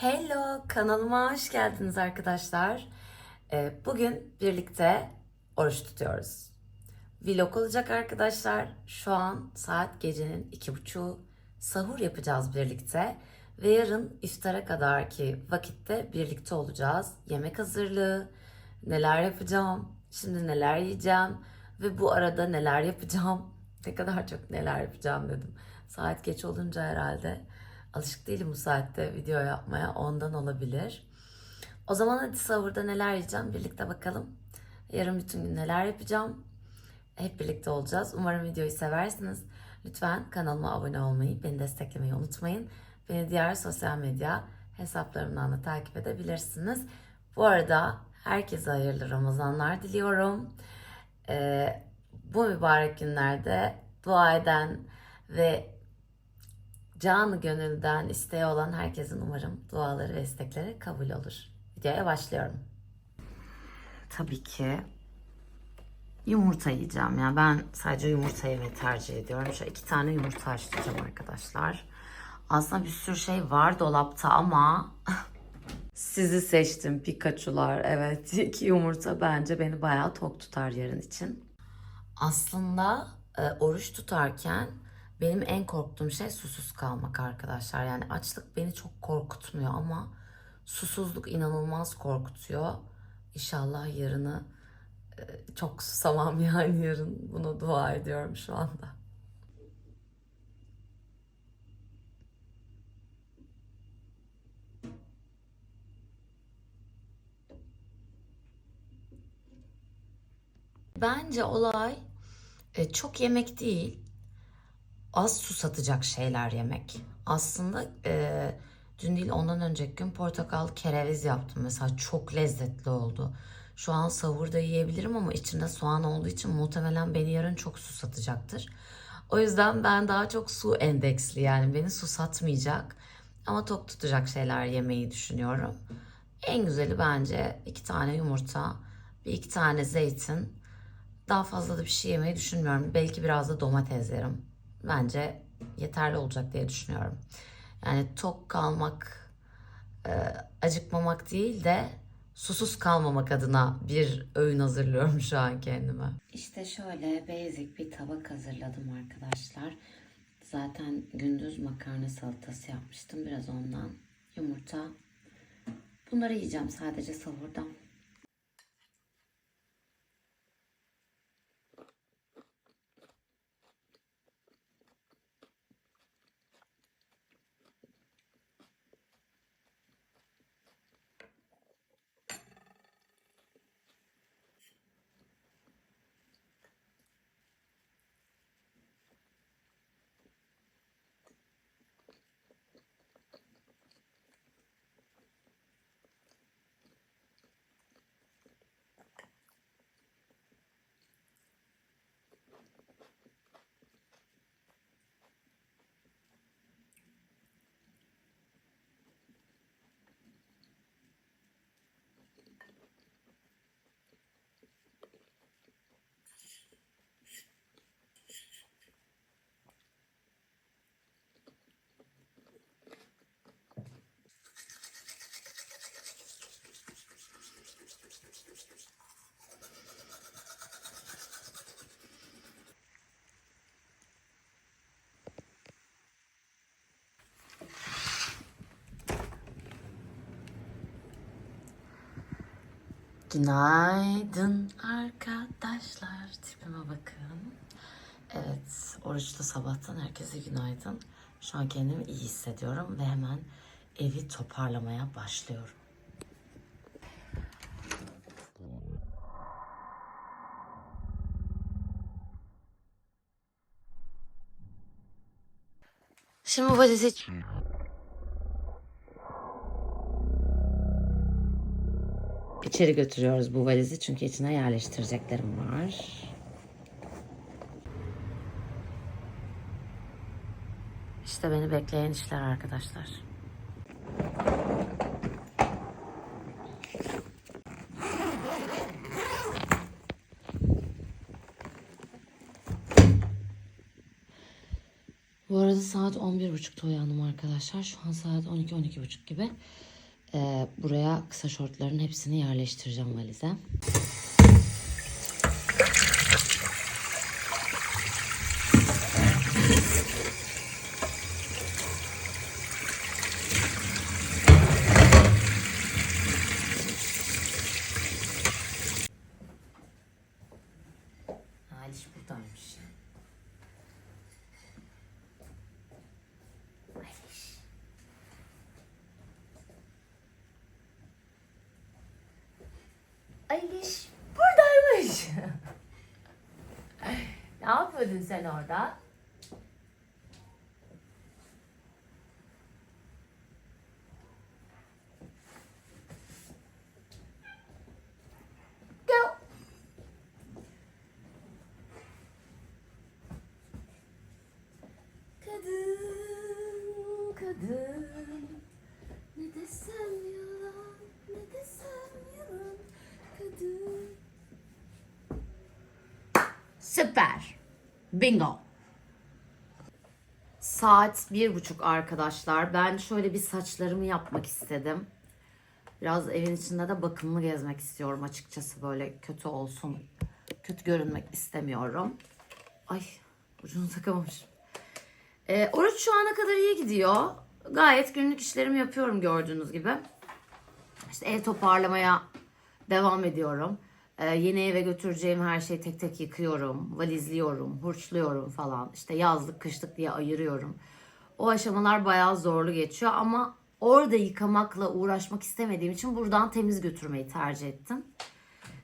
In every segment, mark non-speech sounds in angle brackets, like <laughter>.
Hello, kanalıma hoş geldiniz arkadaşlar. Ee, Bugün birlikte oruç tutuyoruz. Vlog olacak arkadaşlar. Şu an saat gecenin iki buçuğu. Sahur yapacağız birlikte. Ve yarın iftara kadarki vakitte birlikte olacağız. Yemek hazırlığı, neler yapacağım, şimdi neler yiyeceğim ve bu arada neler yapacağım. <laughs> Ne kadar çok neler yapacağım dedim. Saat geç olunca herhalde alışık değilim bu saatte video yapmaya ondan olabilir. O zaman hadi sahurda neler yiyeceğim birlikte bakalım. Yarın bütün gün neler yapacağım. Hep birlikte olacağız. Umarım videoyu seversiniz. Lütfen kanalıma abone olmayı, beni desteklemeyi unutmayın. Beni diğer sosyal medya hesaplarımdan da takip edebilirsiniz. Bu arada herkese hayırlı Ramazanlar diliyorum. Ee, bu mübarek günlerde dua eden ve canı gönülden isteği olan herkesin umarım duaları ve istekleri kabul olur. Videoya başlıyorum. Tabii ki yumurta yiyeceğim. Yani ben sadece yumurta yemeyi tercih ediyorum. Şöyle iki tane yumurta haşlayacağım arkadaşlar. Aslında bir sürü şey var dolapta ama <laughs> sizi seçtim Pikachu'lar. Evet <laughs> iki yumurta bence beni bayağı tok tutar yarın için. Aslında e, oruç tutarken benim en korktuğum şey susuz kalmak arkadaşlar. Yani açlık beni çok korkutmuyor ama susuzluk inanılmaz korkutuyor. İnşallah yarını e, çok susamam yani yarın. Bunu dua ediyorum şu anda. Bence olay e, çok yemek değil, az susatacak şeyler yemek. Aslında e, dün değil ondan önceki gün portakallı kereviz yaptım. Mesela çok lezzetli oldu. Şu an sahurda yiyebilirim ama içinde soğan olduğu için muhtemelen beni yarın çok susatacaktır. O yüzden ben daha çok su endeksli yani beni susatmayacak ama tok tutacak şeyler yemeyi düşünüyorum. En güzeli bence iki tane yumurta, bir iki tane zeytin. Daha fazla da bir şey yemeyi düşünmüyorum. Belki biraz da domates yerim. Bence yeterli olacak diye düşünüyorum. Yani tok kalmak, e, acıkmamak değil de susuz kalmamak adına bir öğün hazırlıyorum şu an kendime. İşte şöyle basic bir tabak hazırladım arkadaşlar. Zaten gündüz makarna salatası yapmıştım. Biraz ondan. Yumurta. Bunları yiyeceğim sadece sahurda. Günaydın arkadaşlar. Tipime bakın. Evet, oruçlu sabahtan herkese günaydın. Şu an kendimi iyi hissediyorum ve hemen evi toparlamaya başlıyorum. Şimdi valizi İçeri götürüyoruz bu valizi çünkü içine yerleştireceklerim var. İşte beni bekleyen işler arkadaşlar. Bu arada saat 11.30'da uyandım arkadaşlar. Şu an saat 12-12.30 gibi. Ee, buraya kısa şortların hepsini yerleştireceğim valize. Aliş buradaymış. Aliş. Aliş buradaymış. <laughs> ne yapıyordun sen orada? Süper. Bingo. Saat bir buçuk arkadaşlar. Ben şöyle bir saçlarımı yapmak istedim. Biraz evin içinde de bakımlı gezmek istiyorum açıkçası. Böyle kötü olsun. Kötü görünmek istemiyorum. Ay ucunu takamamışım. Ee, oruç şu ana kadar iyi gidiyor. Gayet günlük işlerimi yapıyorum gördüğünüz gibi. İşte ev toparlamaya devam ediyorum. Ee, yeni eve götüreceğim her şeyi tek tek yıkıyorum, valizliyorum, hurçluyorum falan. İşte yazlık, kışlık diye ayırıyorum. O aşamalar bayağı zorlu geçiyor ama orada yıkamakla uğraşmak istemediğim için buradan temiz götürmeyi tercih ettim.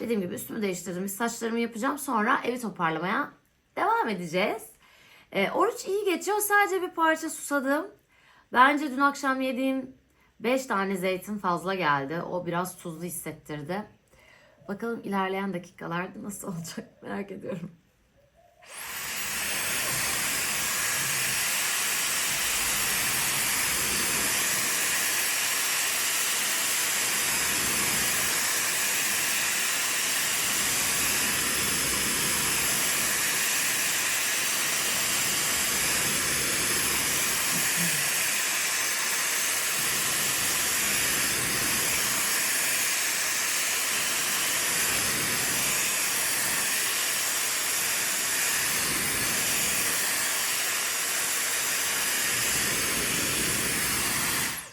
Dediğim gibi üstümü değiştirdim, saçlarımı yapacağım. Sonra evi toparlamaya devam edeceğiz. Ee, oruç iyi geçiyor. Sadece bir parça susadım. Bence dün akşam yediğim 5 tane zeytin fazla geldi. O biraz tuzlu hissettirdi. Bakalım ilerleyen dakikalarda nasıl olacak merak ediyorum.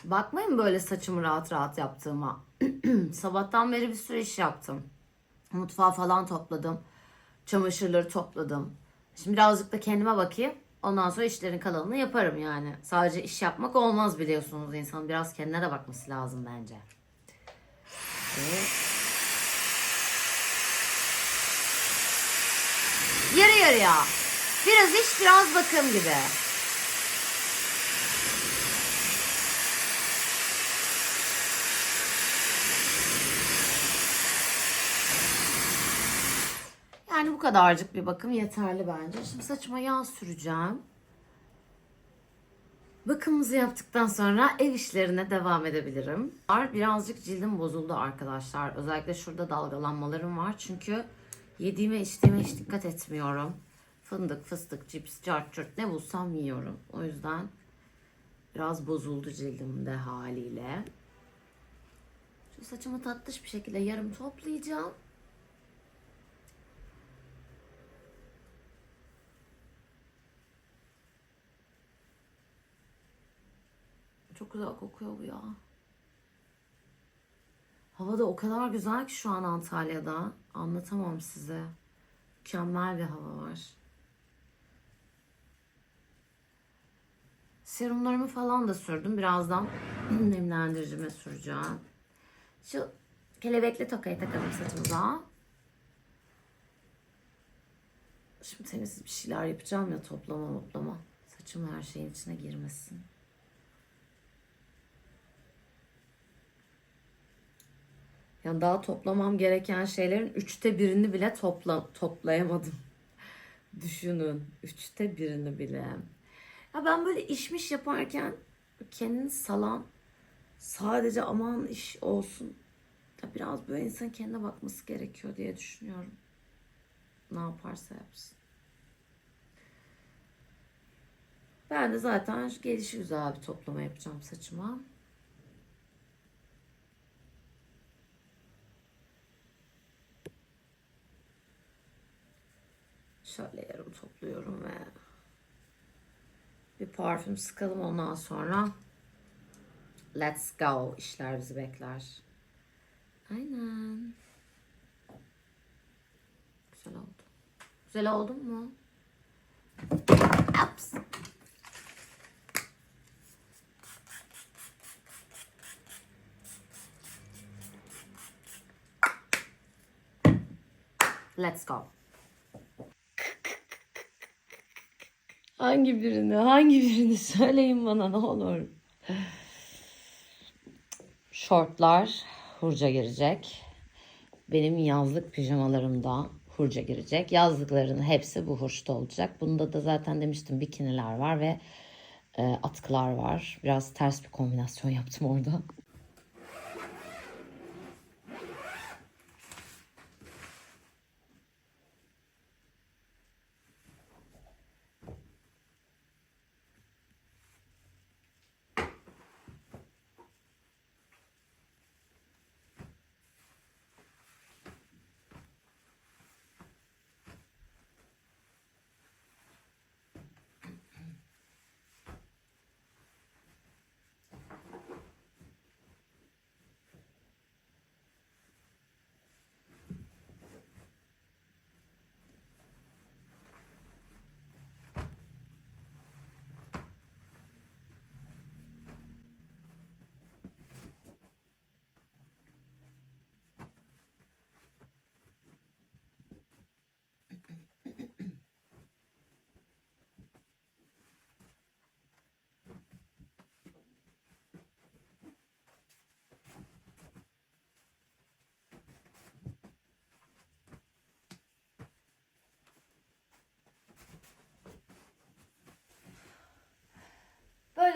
Bakmayın böyle saçımı rahat rahat yaptığıma. <clears throat> Sabahtan beri bir sürü iş yaptım. Mutfağı falan topladım. Çamaşırları topladım. Şimdi birazcık da kendime bakayım. Ondan sonra işlerin kalanını yaparım yani. Sadece iş yapmak olmaz biliyorsunuz insan. Biraz kendine de bakması lazım bence. Evet. Yarı yarıya. Biraz iş biraz bakım gibi. Yani bu kadarcık bir bakım yeterli bence. Şimdi saçıma yağ süreceğim. Bakımımızı yaptıktan sonra ev işlerine devam edebilirim. Birazcık cildim bozuldu arkadaşlar. Özellikle şurada dalgalanmalarım var. Çünkü yediğime içtiğime hiç dikkat etmiyorum. Fındık, fıstık, cips, cart curt ne bulsam yiyorum. O yüzden biraz bozuldu cildimde haliyle. Şu saçımı tatlış bir şekilde yarım toplayacağım. Çok güzel kokuyor bu ya. Hava da o kadar güzel ki şu an Antalya'da. Anlatamam size. Mükemmel bir hava var. Serumlarımı falan da sürdüm. Birazdan <clears throat> nemlendiricime süreceğim. Şu kelebekli tokayı takalım saçımıza. Şimdi temiz bir şeyler yapacağım ya toplama toplama. Saçım her şeyin içine girmesin. Yani daha toplamam gereken şeylerin üçte birini bile topla, toplayamadım. <laughs> Düşünün. Üçte birini bile. Ya ben böyle işmiş yaparken kendini salan sadece aman iş olsun. Ya biraz böyle insan kendine bakması gerekiyor diye düşünüyorum. Ne yaparsa yapsın. Ben de zaten gelişi güzel bir toplama yapacağım saçıma. Şöyle yarım topluyorum ve bir parfüm sıkalım ondan sonra let's go işler bizi bekler. Aynen. Güzel oldu. Güzel oldun mu? Ups. Let's go. Hangi birini, hangi birini <laughs> söyleyin bana ne olur. Şortlar hurca girecek. Benim yazlık pijamalarımda hurca girecek. Yazlıkların hepsi bu hurçta olacak. Bunda da zaten demiştim bikiniler var ve e, atkılar var. Biraz ters bir kombinasyon yaptım orada.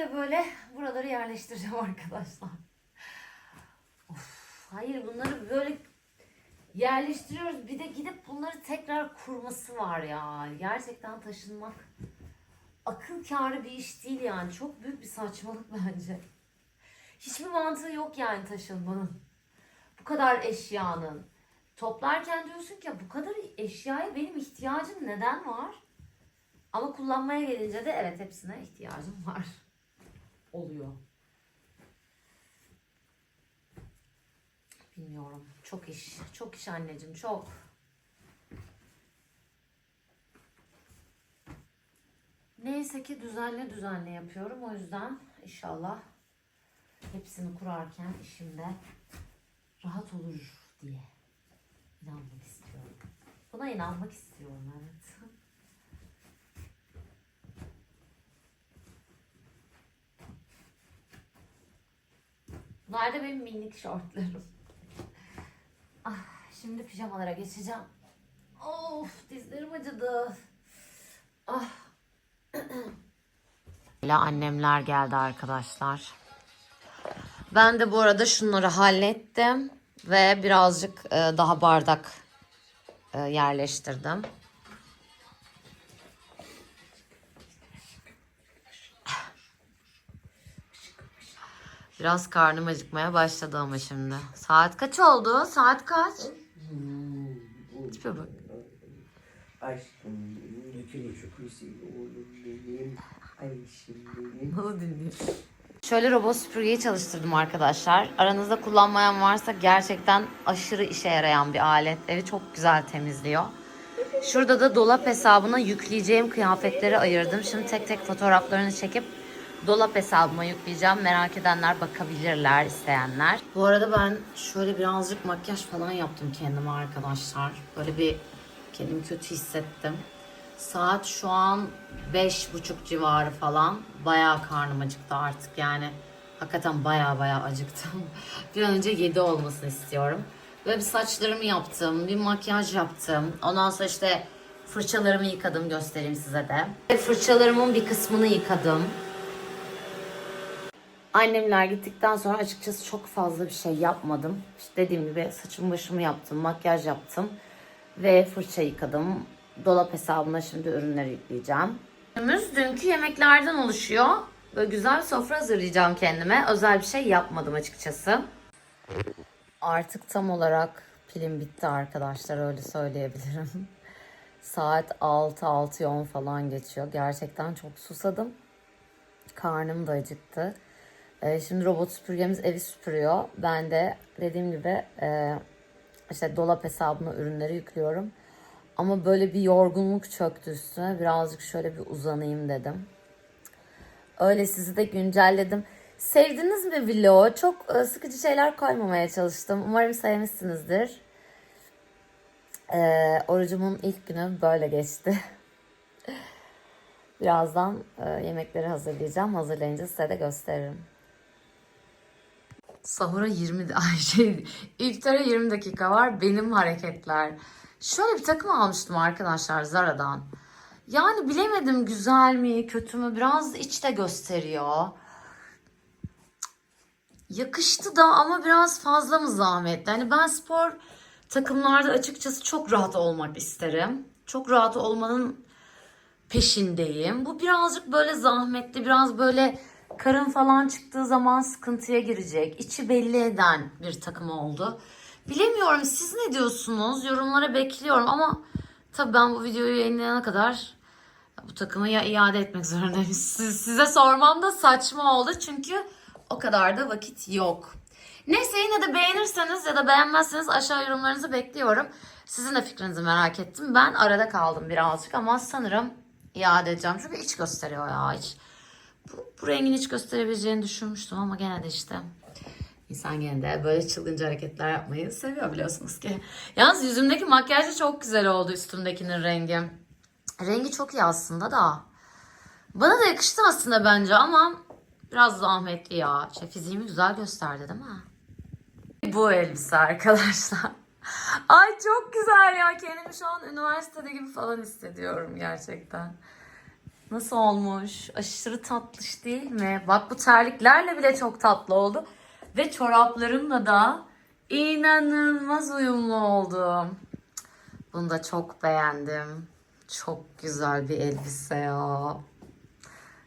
Böyle böyle buraları yerleştireceğim <laughs> arkadaşlar. Of, hayır bunları böyle yerleştiriyoruz. Bir de gidip bunları tekrar kurması var ya. Gerçekten taşınmak akıl kârı bir iş değil yani. Çok büyük bir saçmalık <laughs> bence. Hiçbir mantığı yok yani taşınmanın. Bu kadar eşyanın. Toplarken diyorsun ki bu kadar eşyaya benim ihtiyacım neden var? Ama kullanmaya gelince de evet hepsine ihtiyacım var. Oluyor. Bilmiyorum. Çok iş. Çok iş anneciğim. Çok. Neyse ki düzenli düzenli yapıyorum. O yüzden inşallah hepsini kurarken işimde rahat olur diye inanmak istiyorum. Buna inanmak istiyorum evet. Bunlar da benim minik şortlarım. <laughs> Ah, şimdi pijamalara geçeceğim. Of dizlerim acıdı. Ah. <clears throat> Annemler geldi arkadaşlar. Ben de bu arada şunları hallettim ve birazcık e, daha bardak e, yerleştirdim. Biraz karnım acıkmaya başladı ama şimdi. Saat kaç oldu? Saat kaç? Tipe bak. Aşkım iki buçuk benim, dinliyor. Şöyle robot süpürgeyi çalıştırdım arkadaşlar. Aranızda kullanmayan varsa gerçekten aşırı işe yarayan bir alet. Evi çok güzel temizliyor. Şurada da dolap hesabına yükleyeceğim kıyafetleri ayırdım. Şimdi tek tek fotoğraflarını çekip dolap hesabıma yükleyeceğim. Merak edenler bakabilirler, isteyenler. Bu arada ben şöyle birazcık makyaj falan yaptım kendime arkadaşlar. Böyle bir kendimi kötü hissettim. Saat şu an beş buçuk civarı falan. Bayağı karnım acıktı artık yani. Hakikaten bayağı bayağı acıktım. <laughs> bir an önce 7 olmasını istiyorum. Böyle bir saçlarımı yaptım, bir makyaj yaptım. Ondan sonra işte fırçalarımı yıkadım göstereyim size de. Fırçalarımın bir kısmını yıkadım. Annemler gittikten sonra açıkçası çok fazla bir şey yapmadım. İşte dediğim gibi saçımı başımı yaptım, makyaj yaptım ve fırça yıkadım. Dolap hesabıma şimdi ürünleri yükleyeceğim. Menümüz dünkü yemeklerden oluşuyor. Böyle güzel bir sofra hazırlayacağım kendime. Özel bir şey yapmadım açıkçası. Artık tam olarak pilim bitti arkadaşlar öyle söyleyebilirim. <laughs> Saat 6 6 10 falan geçiyor. Gerçekten çok susadım. Karnım da acıktı. Ee, şimdi robot süpürgemiz evi süpürüyor. Ben de dediğim gibi e, işte dolap hesabına ürünleri yüklüyorum. Ama böyle bir yorgunluk çöktü üstüme. Birazcık şöyle bir uzanayım dedim. Öyle sizi de güncelledim. Sevdiniz mi vlogu? Çok e, sıkıcı şeyler koymamaya çalıştım. Umarım sevmişsinizdir. Ee, orucumun ilk günü böyle geçti. <laughs> Birazdan e, yemekleri hazırlayacağım. Hazırlayınca size de gösteririm. Sahura 20 de- <laughs> ay şey iftara 20 dakika var. Benim hareketler. Şöyle bir takım almıştım arkadaşlar Zara'dan. Yani bilemedim güzel mi kötü mü biraz içte gösteriyor. Yakıştı da ama biraz fazla mı zahmetli? Hani ben spor takımlarda açıkçası çok rahat olmak isterim. Çok rahat olmanın peşindeyim. Bu birazcık böyle zahmetli, biraz böyle karın falan çıktığı zaman sıkıntıya girecek. İçi belli eden bir takım oldu. Bilemiyorum siz ne diyorsunuz? Yorumlara bekliyorum ama tabii ben bu videoyu yayınlayana kadar bu takımı ya iade etmek zorundayım. <laughs> Siz- size sormam da saçma oldu çünkü o kadar da vakit yok. Neyse yine de beğenirseniz ya da beğenmezseniz aşağı yorumlarınızı bekliyorum. Sizin de fikrinizi merak ettim. Ben arada kaldım birazcık ama sanırım iade edeceğim. Çünkü iç gösteriyor ya iç. Bu, bu rengin iç gösterebileceğini düşünmüştüm ama gene de işte İnsan gene de böyle çılgınca hareketler yapmayı seviyor biliyorsunuz ki. Yalnız yüzümdeki makyaj da çok güzel oldu üstümdekinin rengi. Rengi çok iyi aslında da. Bana da yakıştı aslında bence ama biraz zahmetli ya. Şey, fiziğimi güzel gösterdi değil mi? Bu elbise arkadaşlar. <laughs> Ay çok güzel ya. Kendimi şu an üniversitede gibi falan hissediyorum gerçekten. Nasıl olmuş? Aşırı tatlış değil mi? Bak bu terliklerle bile çok tatlı oldu. Ve çoraplarımla da inanılmaz uyumlu oldu. Bunu da çok beğendim. Çok güzel bir elbise ya.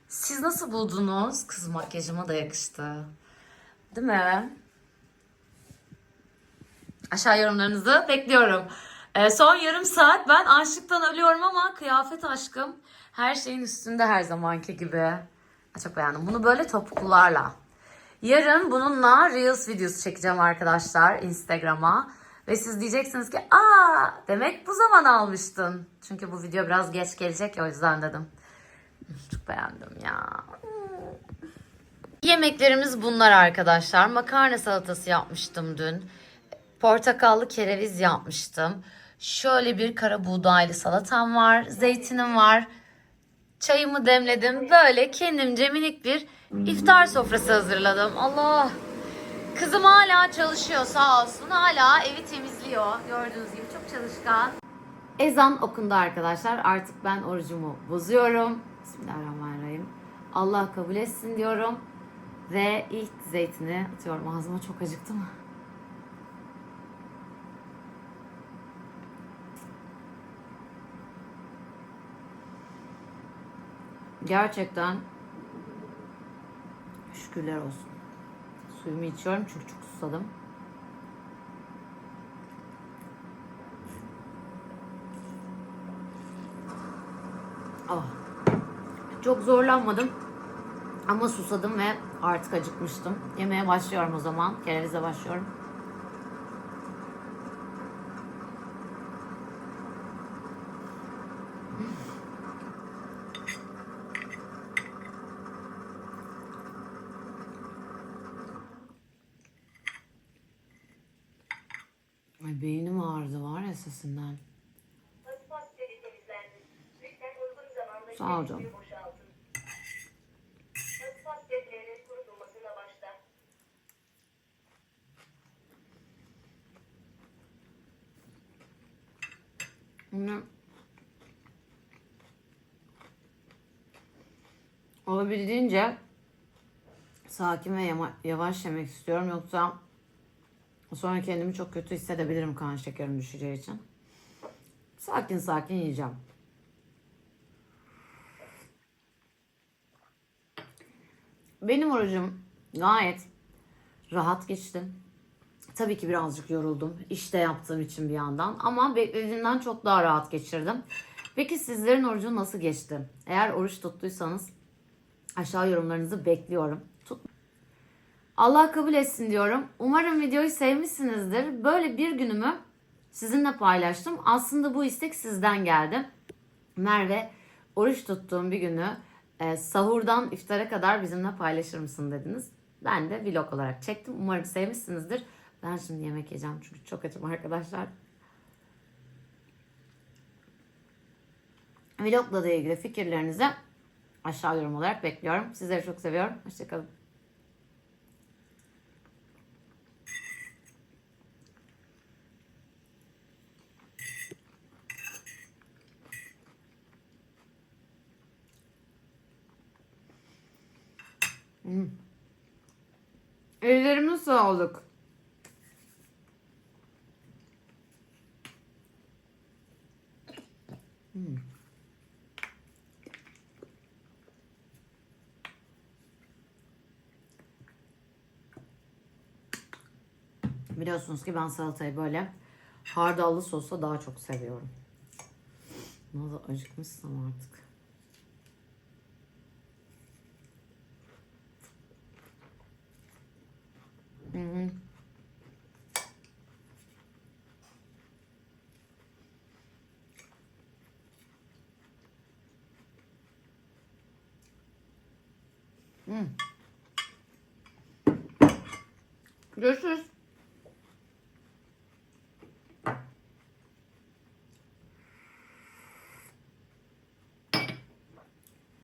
Siz nasıl buldunuz? Kız makyajıma da yakıştı. Değil mi? Aşağı yorumlarınızı bekliyorum. Ee, son yarım saat ben açlıktan ölüyorum ama kıyafet aşkım her şeyin üstünde her zamanki gibi. Çok beğendim. Bunu böyle topuklularla. Yarın bununla Reels videosu çekeceğim arkadaşlar Instagram'a. Ve siz diyeceksiniz ki aa demek bu zaman almıştın. Çünkü bu video biraz geç gelecek ya o yüzden dedim. <laughs> Çok beğendim ya. Yemeklerimiz bunlar arkadaşlar. Makarna salatası yapmıştım dün. Portakallı kereviz yapmıştım. Şöyle bir kara buğdaylı salatam var. Zeytinim var. Çayımı demledim. Böyle kendimce minik bir iftar sofrası hazırladım. Allah! Kızım hala çalışıyor sağ olsun. Hala evi temizliyor. Gördüğünüz gibi çok çalışkan. Ezan okundu arkadaşlar. Artık ben orucumu bozuyorum. Bismillahirrahmanirrahim. Allah kabul etsin diyorum. Ve ilk zeytini atıyorum. Ağzıma çok acıktı mı? Gerçekten şükürler olsun. Suyumu içiyorum çünkü çok susadım. Ah. Çok zorlanmadım. Ama susadım ve artık acıkmıştım. Yemeğe başlıyorum o zaman. Kerevize başlıyorum. Ay beynim ağrıdı var zamanda Sağ ol canım. Bunu olabildiğince sakin ve yavaş yemek istiyorum. Yoksa Sonra kendimi çok kötü hissedebilirim kan şekerim düşeceği için. Sakin sakin yiyeceğim. Benim orucum gayet rahat geçti. Tabii ki birazcık yoruldum. İşte yaptığım için bir yandan. Ama beklediğimden çok daha rahat geçirdim. Peki sizlerin orucu nasıl geçti? Eğer oruç tuttuysanız aşağı yorumlarınızı bekliyorum. Allah kabul etsin diyorum. Umarım videoyu sevmişsinizdir. Böyle bir günümü sizinle paylaştım. Aslında bu istek sizden geldi. Merve oruç tuttuğum bir günü e, sahurdan iftara kadar bizimle paylaşır mısın dediniz. Ben de vlog olarak çektim. Umarım sevmişsinizdir. Ben şimdi yemek yiyeceğim çünkü çok açım arkadaşlar. Vlogla da ilgili fikirlerinizi aşağı yorum olarak bekliyorum. Sizleri çok seviyorum. Hoşçakalın. Ellerime sağlık. Biliyorsunuz ki ben salatayı böyle hardallı sosla daha çok seviyorum. Nasıl acıkmışsam artık.